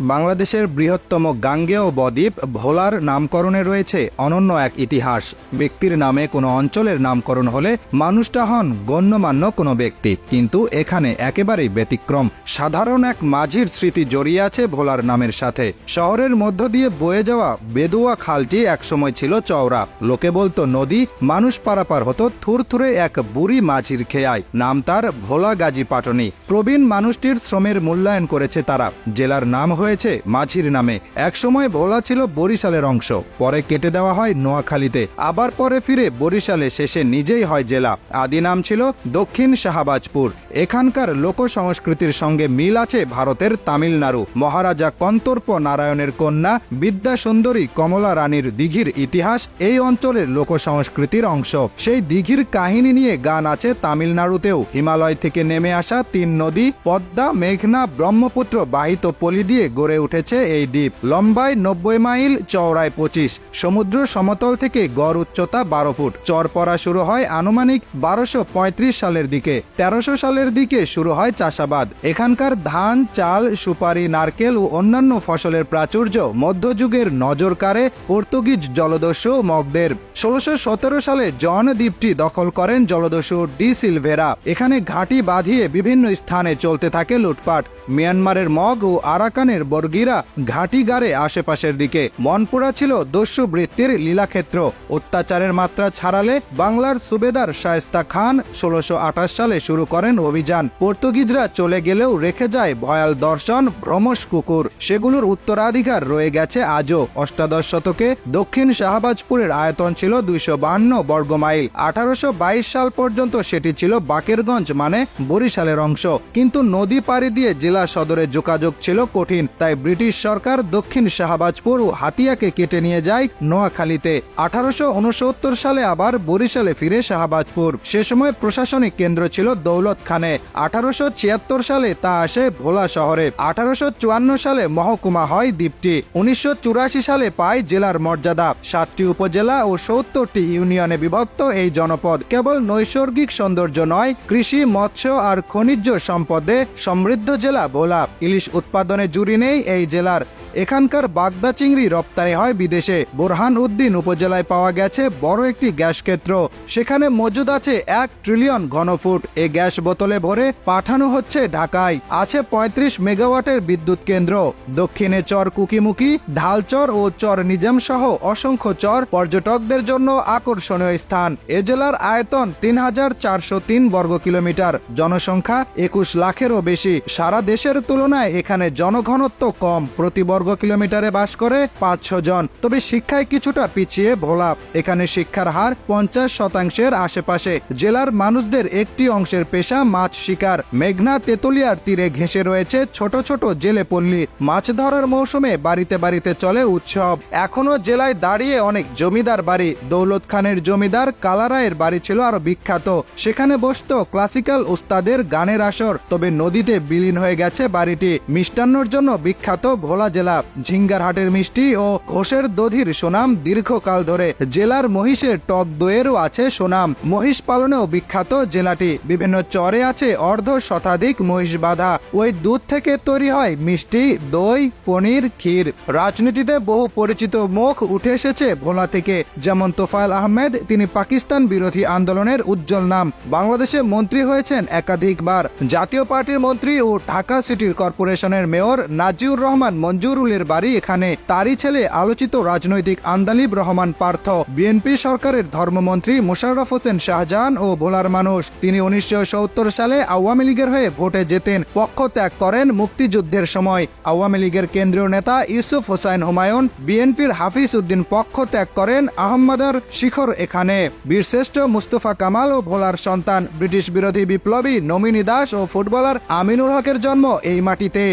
বাংলাদেশের বৃহত্তম গাঙ্গেয় বদ্বীপ ভোলার নামকরণে রয়েছে অনন্য এক ইতিহাস। ব্যক্তির নামে কোনো অঞ্চলের নামকরণ হলে মানুষটা হন গণ্যমান্য কোনো ব্যক্তি। কিন্তু এখানে একেবারেই ব্যতিক্রম। সাধারণ এক মাঝির স্মৃতি জড়িয়ে আছে ভোলার নামের সাথে। শহরের মধ্য দিয়ে বয়ে যাওয়া বেদুয়া খালটি একসময় ছিল চওড়া। লোকে বলতো নদী, মানুষ পারাপার হতো থুরথুরে এক বুড়ি মাঝির খেয়ায়। নাম তার ভোলা গাজী পাটনি। প্রবীণ মানুষটির শ্রমের মূল্যায়ন করেছে তারা। জেলার নাম হয়েছে মাঝির নামে। একসময় ভোলা ছিল বরিশালের অংশ। পরে কেটে দেওয়া হয় নোয়াখালীতে। আবার পরে ফিরে বরিশালে শেষে নিজেই হয় জেলা। আদি নাম ছিল দক্ষিণ শাহবাজপুর। এখানকার লোক সংস্কৃতির সঙ্গে মিল আছে ভারতের তামিলনাড়ু। মহারাজা কন্তর্প নারায়ণের কন্যা বিদ্যা সুন্দরী কমলা রানীর দিঘির ইতিহাস এই অঞ্চলের লোক সংস্কৃতির অংশ। সেই দিঘির কাহিনী নিয়ে গান আছে তামিলনাড়ুতেও। হিমালয় থেকে নেমে আসা তিন নদী, পদ্মা, মেঘনা, ব্রহ্মপুত্র বাহিত পলি দিয়ে গড়ে উঠেছে এই দ্বীপ। লম্বায় নব্বই মাইল, চওড়ায় পঁচিশ। সমুদ্র সমতল থেকে গড় উচ্চতা বারো ফুট। চর পড়া শুরু হয় আনুমানিক বারোশো সালের দিকে। তেরোশো সালের দিকে শুরু হয় চাষাবাদ। এখানকার ধান, চাল, সুপারি, নারকেল ও অন্যান্য ফসলের প্রাচুর্য মধ্যযুগের নজর কাড়ে পর্তুগিজ জলদস্যু মগদের। ষোলোশো সালে জন দ্বীপটি দখল করেন জলদস্যু ডি সিলভেরা। এখানে ঘাঁটি বাঁধিয়ে বিভিন্ন স্থানে চলতে থাকে লুটপাট। মিয়ানমারের মগ ও আরাকানের বর্গিরা ঘাঁটি গাড়ে আশেপাশের দিকে। মনপুরা ছিল দস্যু বৃত্তির লীলাক্ষেত্র। অত্যাচারের মাত্রা ছাড়ালে বাংলার সুবেদার শায়েস্তা খান ষোলোশো সালে শুরু করেন অভিযান। পর্তুগিজরা চলে গেলেও রেখে যায় ভয়াল দর্শন, ভ্রমশ কুকুর। সেগুলোর উত্তরাধিকার রয়ে গেছে আজও। অষ্টাদশ শতকে দক্ষিণ শাহবাজপুরের আয়তন ছিল দুইশো বান্ন বর্গমাইল আঠারোশো বাইশ সাল পর্যন্ত সেটি ছিল বাকেরগঞ্জ মানে বরিশালের অংশ। কিন্তু নদী পাড়ি দিয়ে জেলা সদরে যোগাযোগ ছিল কঠিন। তাই ব্রিটিশ সরকার দক্ষিণ শাহবাজপুর ও হাতিয়াকে কেটে নিয়ে যায় নোয়াখালীতে। আঠারোশো সালে আবার বরিশালে ফিরে শাহবাজপুর। সে সময় প্রশাসনিক কেন্দ্র ছিল দৌলত খানে আঠারোশো সালে তা আসে ভোলা শহরে। আঠারোশো সালে মহকুমা হয় দ্বীপটি। উনিশশো চুরাশি সালে পায় জেলার মর্যাদা। সাতটি উপজেলা ও সত্তরটি ইউনিয়নে বিভক্ত এই জনপদ। কেবল নৈসর্গিক সৌন্দর্য নয়, কৃষি, মৎস্য আর খনিজ সম্পদে সমৃদ্ধ জেলা ভোলা। ইলিশ উৎপাদনে জুড়ি নেই এই জেলার এখানকার বাগদা চিংড়ি রপ্তানি হয় বিদেশে। বোরহান উদ্দিন উপজেলায় পাওয়া গেছে বড় একটি গ্যাস ক্ষেত্র। সেখানে মজুদ আছে এক ট্রিলিয়ন ঘনফুট। এ গ্যাস বোতলে ভরে পাঠানো হচ্ছে ঢাকায়। আছে ৩৫ মেগাওয়াটের বিদ্যুৎ কেন্দ্র। দক্ষিণে চর কুকিমুকি, ঢালচর ও চর নিজাম সহ অসংখ্য চর পর্যটকদের জন্য আকর্ষণীয় স্থান। এ জেলার আয়তন তিন হাজার চারশো তিন বর্গ কিলোমিটার। জনসংখ্যা একুশ লাখেরও বেশি। সারা দেশের তুলনায় এখানে জনঘনত্ব কম। প্রতি বর্গ কিলোমিটারে বাস করে পাঁচশো জন। তবে শিক্ষায় কিছুটা পিছিয়ে ভোলা। এখানে শিক্ষার হার পঞ্চাশ শতাংশের আশেপাশে। জেলার মানুষদের একটি অংশের পেশা মাছ শিকার। মেঘনা তেতুলিয়ার তীরে ঘেঁষে রয়েছে ছোট ছোট জেলে পল্লী। মাছ ধরার মৌসুমে বাড়িতে বাড়িতে চলে উৎসব। এখনও জেলায় দাঁড়িয়ে অনেক জমিদার বাড়ি। দৌলত খানের জমিদার কালারায়ের বাড়ি ছিল আরও বিখ্যাত। সেখানে বসতো ক্লাসিক্যাল উস্তাদের গানের আসর। তবে নদীতে বিলীন হয়ে গেছে বাড়িটি। মিষ্টান্নর জন্য বিখ্যাত ভোলা জেলা ঝিঙ্গারহাটের মিষ্টি ও ঘোষের দধির সুনাম দীর্ঘকাল ধরে জেলার মহিষের টক দইয়েরও আছে সুনাম। মহিষ পালনেও বিখ্যাত জেলাটি। বিভিন্ন চরে আছে অর্ধ শতাধিক মহিষ বাঁধা। ওই দুধ থেকে তৈরি হয় মিষ্টি, দই, পনির, ক্ষীর। রাজনীতিতে বহু পরিচিত মুখ উঠে এসেছে ভোলা থেকে। যেমন তোফায়েল আহমেদ, তিনি পাকিস্তান বিরোধী আন্দোলনের উজ্জ্বল নাম। বাংলাদেশে মন্ত্রী হয়েছেন একাধিকবার। জাতীয় পার্টির মন্ত্রী ও ঢাকা সিটির কর্পোরেশনের মেয়র নাজিউর রহমান মঞ্জুরুলের বাড়ি, এখানে তারই ছেলে আলোচিত রাজনৈতিক আন্দালিব রহমান পার্থ। বিএনপি সরকারের ধর্মমন্ত্রী মোশাররফ হোসেন শাহজাহান ও ভোলার মানুষ। তিনি উনিশশো সত্তর সালে আওয়ামী লীগের হয়ে ভোটে যেতেন পক্ষ ত্যাগ করেন মুক্তিযুদ্ধের সময়। আওয়ামী লীগের কেন্দ্রীয় নেতা ইউসুফ হোসাইন হুমায়ুন বিএনপির হাফিজ উদ্দিন পক্ষ ত্যাগ করেন আহমদার শিখর এখানে। বীরশ্রেষ্ঠ মুস্তফা কামাল ও ভোলার সন্তান। ব্রিটিশ বিরোধী বিপ্লবী নমিনী দাস ও ফুটবলার আমিনুল হকের জন্ম এই মাটিতে।